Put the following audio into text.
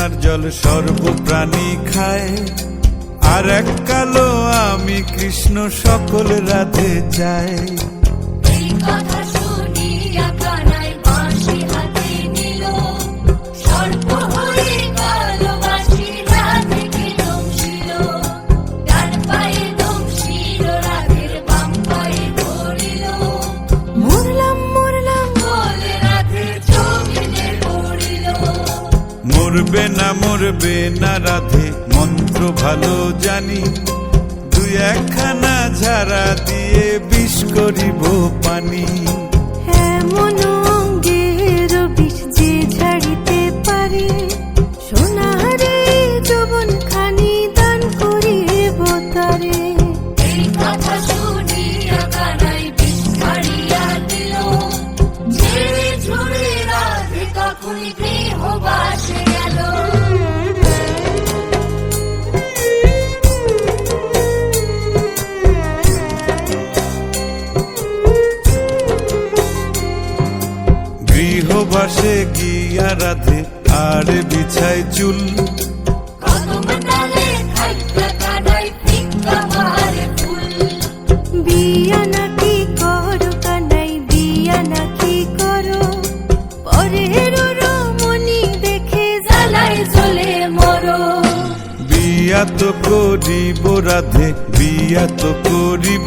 যমুনার জল সর্বপ্রাণী খায়। আর এক কালো আমি কৃষ্ণ সকল রাতে চাই। মরবে না মরবে না রাধে। মন্ত্র ভালো জানি দুই একখানা ঝাড়া দিয়ে বিষ করিব পানি। এমন অঙ্গের গৃহবাসে গিয়া রাধে আর বিছায় চুল। বিয়া নাকি করো কানাই বিয়া নাকি করো। পরের রমণী দেখে মরো। বিয়া তো করিব রাধে বিয়া তো করিব।